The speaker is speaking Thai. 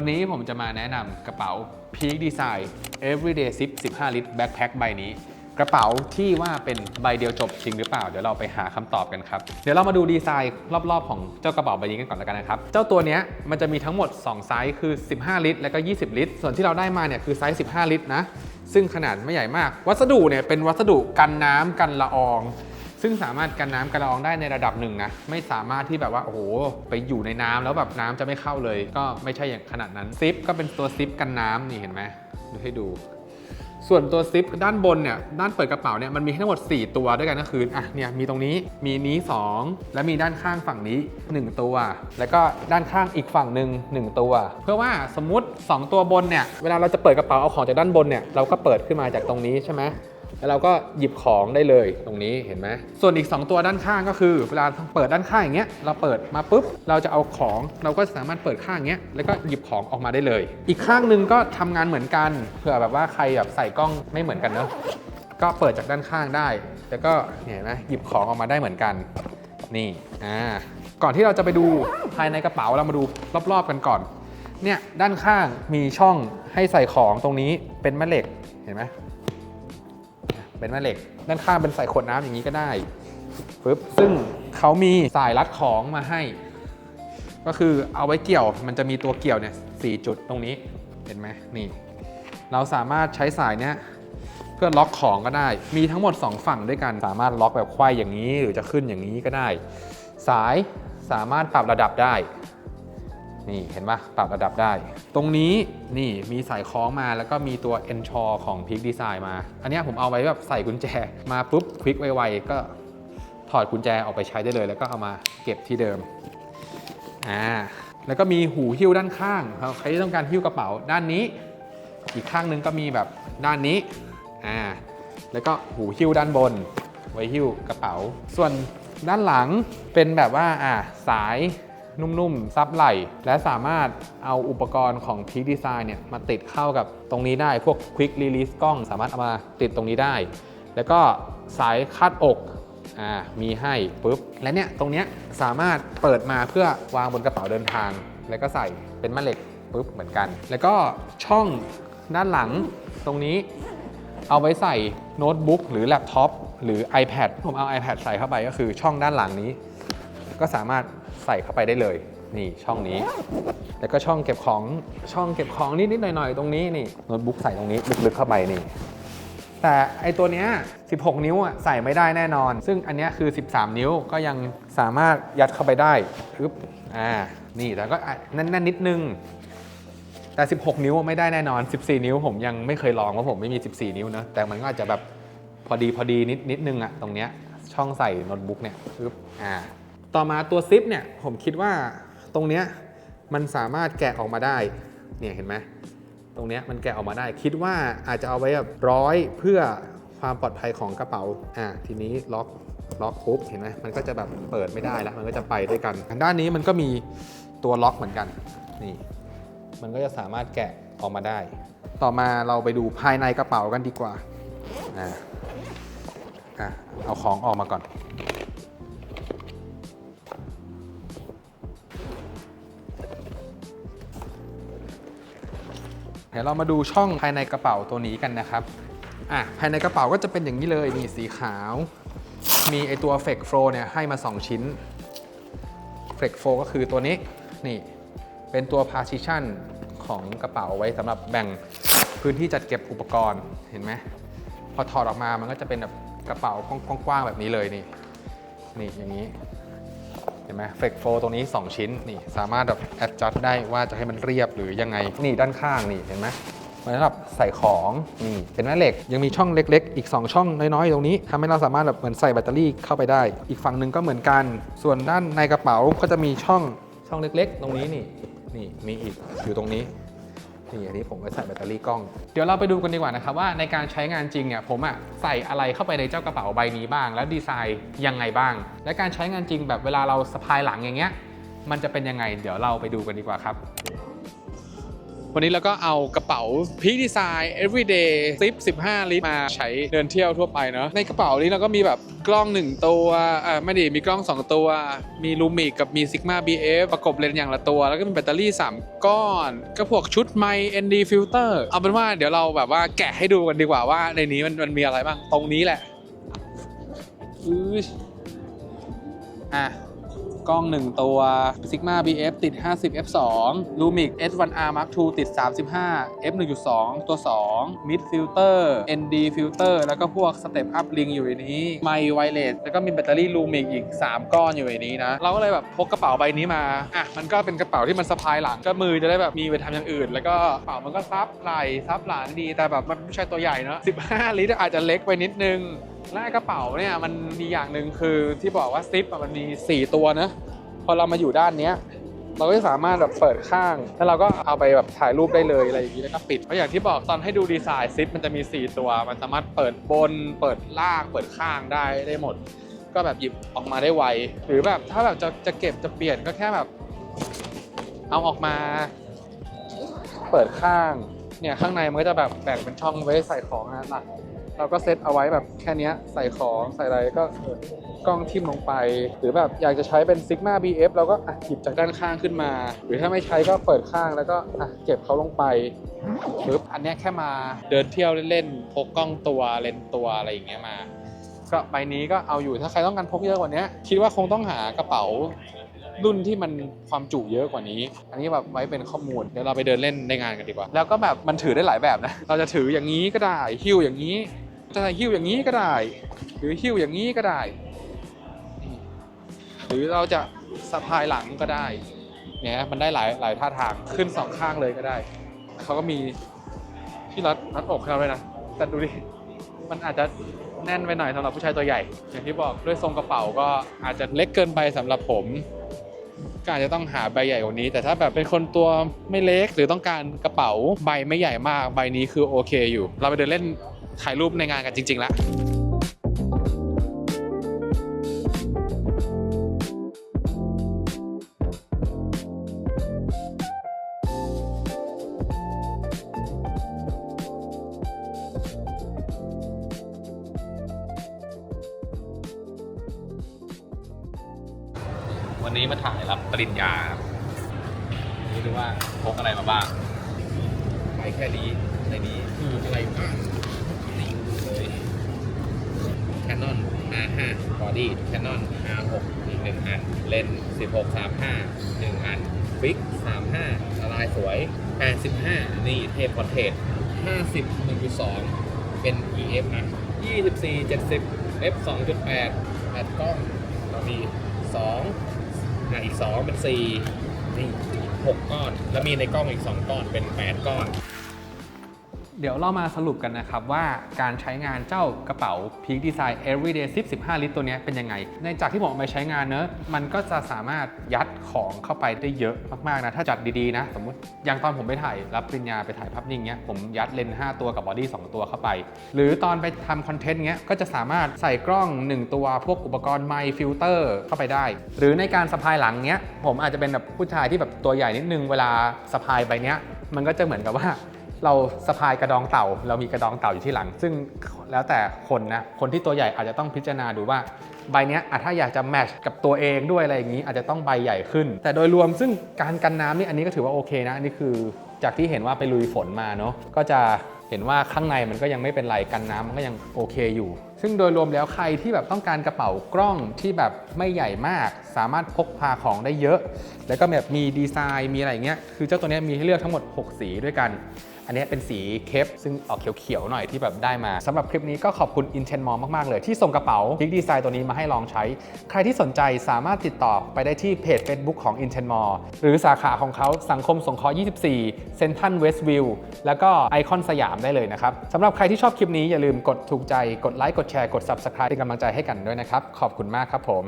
วันนี้ผมจะมาแนะนำกระเป๋า Peak Design Everyday Zip 15 ลิตร Backpack ใบนี้ กระเป๋าที่ว่าเป็นใบเดียวจบจริงหรือเปล่า เดี๋ยวเราไปหาคำตอบกันครับ เดี๋ยวเรามาดูดีไซน์รอบๆ ของเจ้ากระเป๋าใบนี้กันก่อนแล้วกันนะครับ เจ้าตัวเนี้ยมันจะมีทั้งหมด 2 ไซส์คือ 15 ลิตร และก็ 20 ลิตร ส่วนที่เราได้มาเนี่ยคือไซส์ 15 ลิตรนะ ซึ่งขนาดไม่ใหญ่มาก วัสดุเนี่ยเป็นวัสดุกันน้ำกันละออง ซึ่งสามารถกันน้ำกันละอองได้ในระดับหนึ่งนะ ไม่สามารถที่แบบว่า โอ้โห ไปอยู่ในน้ำแล้วแบบน้ำจะไม่เข้าเลย ก็ไม่ใช่อย่างขนาดนั้นซิปก็เป็นตัวซิปกันน้ำนี่เห็นไหมดูให้ดู ส่วนตัวซิปด้านบนเนี่ยด้านเปิดกระเป๋าเนี่ยมันมีทั้งหมด 4 ตัวด้วยกันก็คืออะเนี่ยมีตรงนี้มีนี้ 2 และมีด้านข้างฝั่งนี้ 1 ตัว แล้วก็ด้านข้างอีกฝั่งหนึ่ง1 ตัว เพื่อว่าสมมุติ 2 ตัวบนเนี่ยเวลาเราจะเปิดกระเป๋าเอาของจากด้านบนเนี่ยเราก็เปิดขึ้นมาจากตรงนี้ใช่ไหม แล้วเราก็หยิบของได้เลยตรงนี้เห็นไหมส่วนอีก 2 ตัวด้านข้างก็คือ เวลาเปิดด้านข้างอย่างเงี้ยเราเปิดมาปุ๊บเราจะเอาของเราก็สามารถเปิดข้างอย่างเงี้ยแล้วก็หยิบของออกมาได้เลย อีกข้างหนึ่งก็ทำงานเหมือนกันเผื่อแบบว่าใครแบบใส่กล้องไม่เหมือนกันเนอะก็เปิดจากด้านข้างได้ แล้วก็เนี่ยเห็นไหมหยิบของออกมาได้เหมือนกัน นี่อ่าก่อนที่เราจะไปดูภายในกระเป๋าเรามาดูรอบๆกันก่อนเนี่ยด้านข้างมีช่องให้ใส่ของตรงนี้เป็นแม่เหล็กเห็นไหม เป็นแม่เหล็ก ด้านข้างเป็นใส่ขวดน้ำอย่างนี้ก็ได้ปึ๊บซึ่งเขามีสายรัดของมาให้ ก็คือเอาไว้เกี่ยว มันจะมีตัวเกี่ยวเนี่ยสี่จุดตรงนี้ เห็นไหมนี่ เราสามารถใช้สายเนี้ยเพื่อล็อกของก็ได้ มีทั้งหมด 2 ฝั่งด้วยกัน สามารถล็อกแบบควายอย่างนี้ หรือจะขึ้นอย่างนี้ก็ได้ สายสามารถปรับระดับได้ นี่เห็นปะปรับระดับได้ ตรงนี้นี่มีสายคล้องมาแล้วก็มีตัว e n s h o r ของ Peak Design มา อันนี้ผมเอาไว้แบบใส่กุญแจมาปุ๊บคลิกไวๆ ก็ถอดกุญแจออกไปใช้ได้เลย แล้วก็เอามาเก็บที่เดิมอ่าแล้วก็มีหูหิ้วด้านข้างครับใครที่ต้องการหิ้วกระเป๋าด้านนี้ อีกข้างนึงก็มีแบบด้านนี้อ่าแล้วก็หูหิ้วด้านบน ไว้หิ้วกระเป๋า ส่วนด้านหลังเป็นแบบว่าอ่าสาย นุ่มๆ ซับไหล่ และสามารถเอาอุปกรณ์ของ Peak Design เนี่ยมาติดเข้ากับตรงนี้ได้ พวก Quick Release กล้องสามารถเอามาติดตรงนี้ได้ แล้วก็สายคาดอกอ่ามีให้ปุ๊บ และเนี่ยตรงเนี้ยสามารถเปิดมาเพื่อวางบนกระเป๋าเดินทาง แล้วก็ใส่เป็นแม่เหล็กปุ๊บเหมือนกัน แล้วก็ช่องด้านหลังตรงนี้เอาไว้ใส่โน้ตบุ๊กหรือแล็ปท็อปหรือ iPad ผมเอา iPad ใส่เข้าไปก็คือช่องด้านหลังนี้ ก็สามารถ ใส่เข้าไปได้เลย นี่ช่องนี้ แล้วก็ช่องเก็บของช่องเก็บของนิดๆหน่อยๆตรงนี้นี่โน้ตบุ๊กใส่ตรงนี้ลึกๆเข้าไปนี่แต่ไอตัวเนี้ย 16 นิ้วอะใส่ไม่ได้แน่นอน ซึ่งอันเนี้ยคือ 13 นิ้วก็ยังสามารถยัดเข้าไปได้อึ๊บอ่านี่แต่ก็แน่นๆนิดนึงแต่ 16 นิ้วไม่ได้แน่นอน 14 นิ้วผมยังไม่เคยลองเพราผมไม่มี 14 นิ้วนะแต่มันก็อาจจะแบบพอดีพอดีนิดนิดนึงอะตรงเนี้ยช่องใส่โน้ตบุ๊กเนี่ยปึ๊บอ่า ต่อมาตัวซิปเนี่ยผมคิดว่าตรงเนี้ยมันสามารถแกะออกมาได้เนี่ยเห็นไหมตรงเนี้ยมันแกะออกมาได้ คิดว่าอาจจะเอาไว้แบบร้อยเพื่อความปลอดภัยของกระเป๋าอ่าทีนี้ล็อกล็อกปุ๊บเห็นไหมมันก็จะแบบเปิดไม่ได้แล้วมันก็จะไปด้วยกันทางด้านนี้มันก็มีตัวล็อกเหมือนกันนี่มันก็จะสามารถแกะออกมาได้ ต่อมาเราไปดูภายในกระเป๋ากันดีกว่าอ่าอะเอาของออกมาก่อน เดี๋ยวเรามาดูช่องภายในกระเป๋าตัวนี้กันนะครับอะภายในกระเป๋าก็จะเป็นอย่างนี้เลยนี่สีขาว มีไอตัว Flex Flow เนี่ยให้มา 2 ชิ้น Flex Flow ก็คือตัวนี้นี่เป็นตัว partition ของกระเป๋าไว้สำหรับแบ่งพื้นที่จัดเก็บอุปกรณ์เห็นไหมพอถอดออกมามันก็จะเป็นแบบกระเป๋ากว้างๆแบบนี้เลยนี่นี่อย่างนี้ ห็นไหมเฟกโฟตรงนี้ 2 ชิ้นนี่สามารถแบบแอดจัดได้ว่าจะให้มันเรียบหรือยังไง นี่ด้านข้างนี่เห็นไหมมันสำหรับใส่ของนี่เป็นแม่เหล็กยังมีช่องเล็กๆ อีก 2 ช่องน้อยๆ ตรงนี้ทำให้เราสามารถแบบเหมือนใส่แบตเตอรี่เข้าไปได้ อีกฝั่งหนึ่งก็เหมือนกัน ส่วนด้านในกระเป๋าก็จะมีช่องช่องเล็ก ๆ ตรงนี้นี่นี่มีอีกอยู่ตรงนี้ นี่อันนี้ผมก็ใส่แบตเตอรี่กล้อง เดี๋ยวเราไปดูกันดีกว่านะครับว่าในการใช้งานจริงเนี่ยผมอะใส่อะไรเข้าไปในเจ้ากระเป๋าใบนี้บ้าง แล้วดีไซน์ยังไงบ้าง และการใช้งานจริงแบบเวลาเราสะพายหลังอย่างเงี้ยมันจะเป็นยังไง เดี๋ยวเราไปดูกันดีกว่าครับ วันนี้เราก็เอากระเป๋าพีดีไซน์ everyday zip 15 ลิตรมาใช้เดินเที่ยวทั่วไปเนาะในกระเป๋านี้เราก็มีแบบกล้อง 1 ตัวอ่าไม่ดีมีกล้อง 2 ตัว มีลูมิกกับมี Sigma BF ประกบเลนส์อย่างละตัว แล้วก็มีแบตเตอรี่ 3 ก้อน ก็พวกชุดไมค์ ND filter เอาเป็นว่าเดี๋ยวเราแบบว่าแกะให้ดูกันดีกว่าว่าในนี้มันมันมีอะไรบ้างตรงนี้แหละอืออะ กล้อง 1 ตัว Sigma BF ติด 50 f 2 Lumix S1R Mark II ติด 35 f 1.2 ตัว 2 Mid Filter ND Filter แล้วก็พวก Step Up Ring อยู่ในนี้ไมค์ไวเลสแล้วก็มีแบตเตอรี่ Lumix อีก 3 ก้อนอยู่ในนี้นะ เราก็เลยแบบพกกระเป๋าใบนี้มาอะมันก็เป็นกระเป๋าที่มันสะพายหลังก็มือจะได้แบบมีไปทำอย่างอื่น แล้วก็กระเป๋ามันก็ซับไหล่ซับหลังดีแต่แบบมันไม่ใช่ตัวใหญ่เนอะ15 ลิตรอาจจะเล็กไปนิดนึง และกระเป๋าเนี่ยมันมีอย่างหนึ่งคือที่บอกว่าซิปมันมี 4 ตัวนะพอเรามาอยู่ด้านเนี้ยเราก็สามารถแบบเปิดข้าง แล้วเราก็เอาไปแบบถ่ายรูปได้เลยอะไรอย่างนี้แล้วก็ปิดเพราะอย่างที่บอกตอนให้ดูดีไซน์ซิปมันจะมี 4 ตัว มันสามารถเปิดบน เปิดล่างเปิดข้างได้ได้หมด ก็แบบหยิบออกมาได้ไวหรือแบบถ้าแบบจะจะเก็บจะเปลี่ยนก็แค่แบบ เอาออกมา เปิดข้างเนี่ยข้างในมันก็จะแบบแบ่งเป็นช่องไว้ใส่ของนะหลัก เราก็เซตเอาไว้แบบแค่นี้ใส่ของใส่อะไรก็กล้องทิ่มลงไป หรือแบบอยากจะใช้เป็น Sigma BF เราก็อะหยิบจากด้านข้างขึ้นมา หรือถ้าไม่ใช้ก็เปิดข้างแล้วก็อะเก็บเขาลงไปหรืออันนี้แค่มาเดินเที่ยวเล่นๆพกกล้องตัวเลนตัวอะไรอย่างเงี้ยมา ก็ใบนี้ก็เอาอยู่ถ้าใครต้องการพกเยอะกว่านี้คิดว่าคงต้องหากระเป๋ารุ่นที่มันความจุเยอะกว่านี้ อันนี้แบบไว้เป็นข้อมูล เดี๋ยวเราไปเดินเล่นในงานกันดีกว่า แล้วก็แบบมันถือได้หลายแบบนะ เราจะถืออย่างนี้ก็ได้ หิ้วอย่างนี้ จะหิ้วอย่างนี้ก็ได้ หรือหิ้วอย่างนี้ก็ได้ หรือเราจะสะพายหลังก็ได้ เนี่ยมันได้หลายหลายท่าทางขึ้นสองข้างเลยก็ได้ เขาก็มีที่รัดรัดอกให้เราด้วยนะ แต่ดูดิ มันอาจจะแน่นไปหน่อยสำหรับผู้ชายตัวใหญ่ อย่างที่บอกด้วยทรงกระเป๋าก็อาจจะเล็กเกินไปสำหรับผมก็อาจจะต้องหาใบใหญ่กว่านี้ แต่ถ้าแบบเป็นคนตัวไม่เล็กหรือต้องการกระเป๋าใบไม่ใหญ่มากใบนี้คือโอเคอยู่ เราไปเดินเล่น ถ่ายรูปในงานกันจริง ๆ แล้ววันนี้มาถ่ายรับปริญญาครับนี่ดูว่าพกอะไรมาบ้างไปแค่นี้ในนี้มีอะไรบ้าง 55 body canon R6 อีกหนึ่งอัน เลนส์16 35งอันฟิก35ละลายสวย 85 นี่เทปคอนเทนต์50 1.2 เป็น EF นะ 24 70 f 2.8ตัดกล้องเรามีสองอีกสองเป็น 4 นี่หกก้อน แล้วมีในกล้องอีกสองก้อนเป็นแปดก้อนเดี๋ยวเรามาสรุปกันนะครับว่าการใช้งานเจ้ากระเป๋า Peak Design Everyday Zip 15 ลิตรตัวนี้เป็นยังไง ในจากที่ผมเอาไปใช้งานเนอะมันก็จะสามารถยัดของเข้าไปได้เยอะมากๆนะ ถ้าจัดดีๆนะ สมมติอย่างตอนผมไปถ่ายรับปริญญาไปถ่ายภาพนิ่งเนี้ยผมยัดเลนส์5ตัวกับบอดี้2ตัวเข้าไป หรือตอนไปทำคอนเทนต์เงี้ยก็จะสามารถใส่กล้อง 1 ตัวพวกอุปกรณ์ไมค์ฟิลเตอร์เข้าไปได้ หรือในการสะพายหลังเนี้ยผมอาจจะเป็นแบบผู้ชายที่แบบตัวใหญ่นิดนึงเวลาสะพายใบเนี้ยมันก็จะเหมือนกับว่า เราสะพายกระดองเต่า เรามีกระดองเต่าอยู่ที่หลัง ซึ่งแล้วแต่คนนะ คนที่ตัวใหญ่อาจจะต้องพิจารณาดูว่าใบนี้ถ้าอยากจะแมชกับตัวเองด้วยอะไรอย่างนี้ อาจจะต้องใบใหญ่ขึ้น แต่โดยรวมซึ่งการกันน้ำนี่อันนี้ก็ถือว่าโอเคนะอันนี้คือจากที่เห็นว่าไปลุยฝนมาเนาะก็จะเห็นว่าข้างในมันก็ยังไม่เป็นไรกันน้ำมันก็ยังโอเคอยู่ ซึ่งโดยรวมแล้วใครที่แบบต้องการกระเป๋ากล้องที่แบบไม่ใหญ่มาก สามารถพกพาของได้เยอะ แล้วก็แบบมีดีไซน์มีอะไรอย่างเงี้ยคือเจ้าตัวนี้มีให้เลือกทั้งหมด 6 สีด้วยกัน อันนี้เป็นสีเคปซึ่งออกเขียวๆหน่อยที่แบบได้มาสำหรับคลิปนี้ก็ขอบคุณ Inten m o มากๆเลย ที่ส่งกระเป๋า Big Design ตัวนี้มาให้ลองใช้ ใครที่สนใจสามารถติดต่อไปได้ที่เพจ Facebook ของ Inten m o หรือสาขาของเขาสังคมสงเคราะห์24 Central Westview แล้วก็ไอคอนสยามได้เลยนะครับสำหรับใครที่ชอบคลิปนี้อย่าลืมกดถูกใจกดไลค์กดแชร์กด Subscribe เป็นกำลังใจให้กันด้วยนะครับขอบคุณมากครับผม